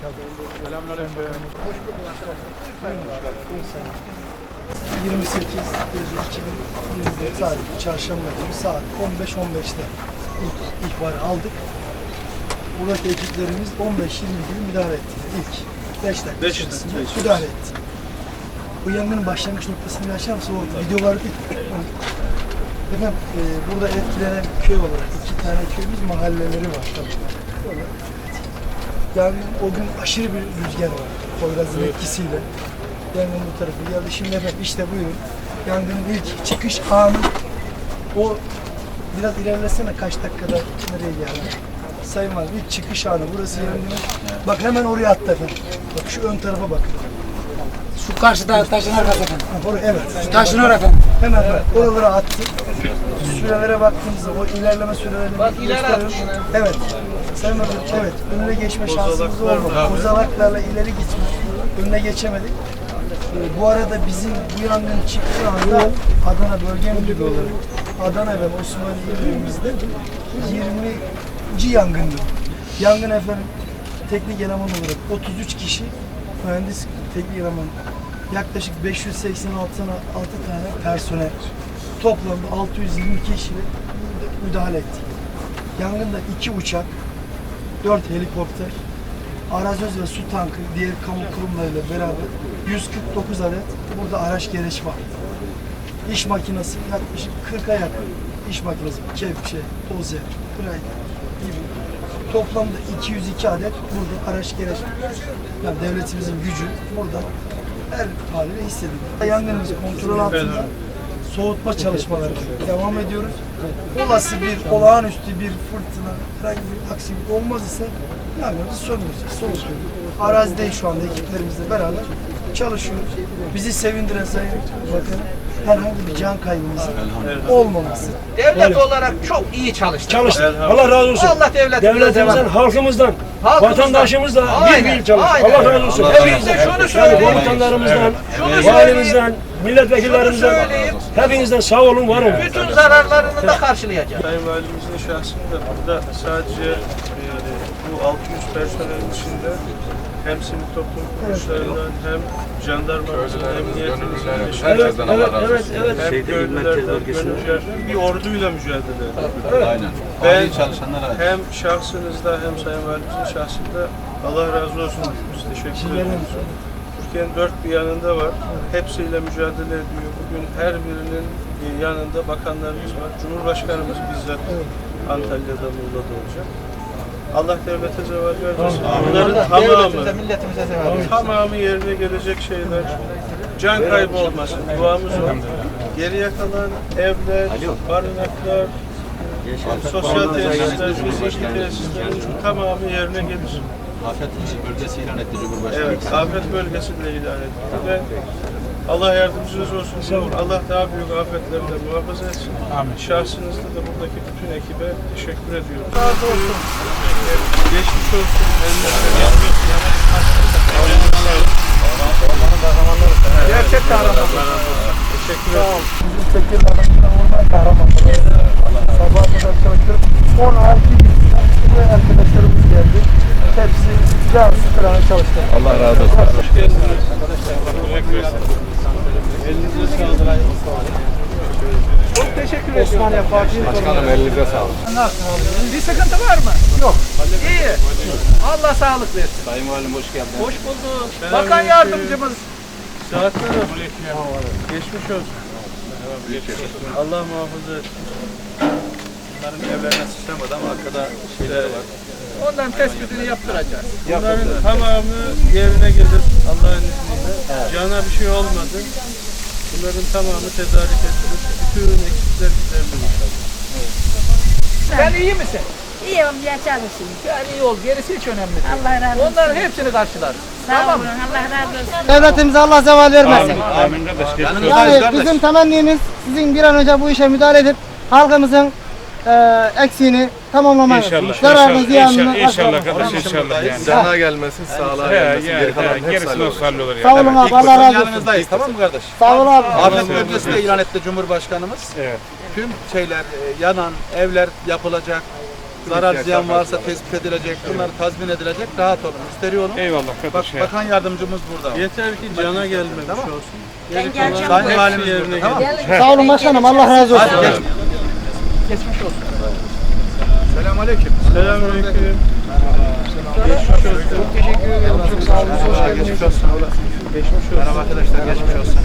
geldin. Selamünaleyküm. 28 Eylül 2021 tarih çarşamba günü saat 15.15'te ilk ihbarı aldık. Buradaki ekiplerimiz 15-20 gibi müdahale etti. İlk 5 dakika Beş içerisinde dakika. müdahale etti. Bu yangının başlangıç noktasını açar mısın? O videolar bir... Efendim e, burada etkilenen köy olarak iki tane köyümüz mahalleleri var tabii. Yangın o gün aşırı bir rüzgar var. Poyraz'ın etkisiyle. Yangın bu tarafı geldi. Şimdi efendim işte buyurun. Yangının ilk çıkış anı o biraz ilerlesene kaç dakikada nereye geldi? Sayın Valim ilk çıkış anı burası yangının. Bak hemen oraya attı efendim. Bak şu ön tarafa bakın. Şu karşıda taşın arkası efendim. Evet. Taşın orası efendim. Hemen bak oralara attı. Sürelere baktığımızda o ilerleme sürelerini Bak ileri atmış. Evet. Sayın Valim, evet. Önüne geçme şansımız olmadı. Kozalaklarla ileri gitme. Önüne geçemedik. Ee, bu arada bizim bu yangın çıktığı anda Adana Bölge Müdürlüğü olarak Adana ve Osmaniye ilimizde 20. yangındı. Yangın efendim teknik eleman olarak 33 kişi mühendis teknik eleman yaklaşık 586 tane 6 tane personel toplamda 620 kişiyle müdahale ettik. Yangında iki uçak, 4 helikopter, arazöz ve su tankı diğer kamu kurumlarıyla beraber 149 adet burada araç gereç var. İş makinesi yaklaşık 40'a yakın iş makinesi, kepçe, dozer, grinder gibi toplamda 202 adet burada araç gereç yani devletimizin gücü burada her haliyle hissediliyor. Yangınımız kontrol altında soğutma çalışmaları devam ediyoruz. Olası bir olağanüstü bir fırtına, herhangi bir aksilik olmaz ise yangınımızı söndüreceğiz, soğutuyoruz. Arazideyiz şu anda ekiplerimizle beraber çalışıyoruz. Bizi sevindiren Sayın Bakanım herhangi bir can kaybımızın olmaması. Devlet olarak çok iyi çalıştı. Çalıştı. Allah razı olsun. Allah devletimize Devletimizden, halkımızdan, Halkımızdan. vatandaşımızla bir bir çalıştı. aynen. Allah razı olsun. Olsun. Şunu yani söyleyeyim. komutanlarımızdan, Şunu valimizden, milletvekillerimizden, hepinizden sağ olun, var olun. Bütün zararlarını da karşılayacak. Sayın Valimizin şahsında burada sadece yani bu 600 personelin içinde hem sivil toplum kuruluşlarından hem jandarmamızın, emniyetimizin, Evet, eşyalarından, evet, evet, evet. hem köylülerden, gönüllülerden bir orduyla mücadele ediyoruz. Aynen. Ben hem şahsınızda hem Sayın Valimizin şahsında Allah razı olsun. Biz teşekkür ediyoruz. Türkiye'nin dört bir yanında var. Hepsiyle mücadele ediyor. Bugün her birinin yanında bakanlarımız var. Cumhurbaşkanımız bizzat Antalya'da, Muğla'da olacak. Allah devlete zeval vermesin. Bunların tamamı, tamamı yerine gelecek şeyler. Can kaybı olmasın. Duamız o. Geriye kalan evler, barınaklar, sosyal tesisler, fiziki tesislerin tamamı yerine gelir. afet bölgesi ilan etti Cumhurbaşkanı. Evet, afet bölgesi de ilan edildi ve Allah yardımcınız olsun. diyorum. Allah daha büyük afetlerden muhafaza etsin. Amin. Şahsınızda da buradaki bütün ekibe teşekkür ediyorum. Razı olsun. Geçmiş olsun. Gerçek kahramanlar. Teşekkür ederim. Bizim Tekirdağ'dan orman kahramanları. Sabah kadar çalıştık. 16 gün arkadaşlarımız geldi. Hepsi can sıfırana çalıştı. Allah razı olsun. Hoş geldiniz. Teşekkür ederim. Elinize sağlık. Çok teşekkür ederim. Osmaniye Fatih Başkanım elinize sağlık. Bir sıkıntı var mı? Yok. İyi. Allah sağlık versin. Sayın Valim hoş geldiniz. Hoş bulduk. Bakan yardımcımız. Saatler. Geçmiş olsun. Allah muhafaza etsin. Bunların evlerine sıçramadı ama arkada şeyleri var. Ondan tespitini yaptıracağız. Bunların tamamı yerine gelir Allah'ın izniyle. Cana bir şey olmadı. Bunların tamamı tedarik edilir. Bütün eksikler giderilir inşallah. Sen iyi misin? İyi olmaya çalışayım. Sen iyi ol. Gerisi hiç önemli değil. Allah razı olsun. Onların hepsini karşılarız. Sağ Tamam olun. Allah razı olsun. Devletimize Allah zeval vermesin. Amin kardeş. Yani bizim temennimiz sizin bir an önce bu işe müdahale edip halkımızın e, eksiğini tamamlamanız. İnşallah, Zararını, inşallah, ziyanını inşallah, inşallah kardeş inşallah yani. Sana gelmesin, sağlığa gelmesin. ya, Geri kalan hep gerisi sağlığı nasıl hallolur ya. Sağ olun abi Allah razı olsun. yanınızdayız tamam mı kardeş? Sağ olun abi. Afet bölgesi de ilan etti Cumhurbaşkanımız. Evet. Tüm şeyler, e, yanan evler yapılacak. zarar ziyan varsa tespit edilecek, bunlar tazmin edilecek, rahat olun. Müşteri olun. Eyvallah Bak, kardeş ya. bakan yardımcımız burada. Yeter ki cana gelmemiş olsun. Ben geleceğim. Sayın Valimiz yerine burada, tamam mı? Sağ olun başkanım. Allah razı olsun. Hadi geç. Geçmiş olsun. Selamun Aleyküm. Selamünaleyküm. Çok teşekkür ederim. Çok sağ olun. Hoş geldiniz. Geçmiş olsun. Geçmiş olsun. Merhaba arkadaşlar, geçmiş olsun.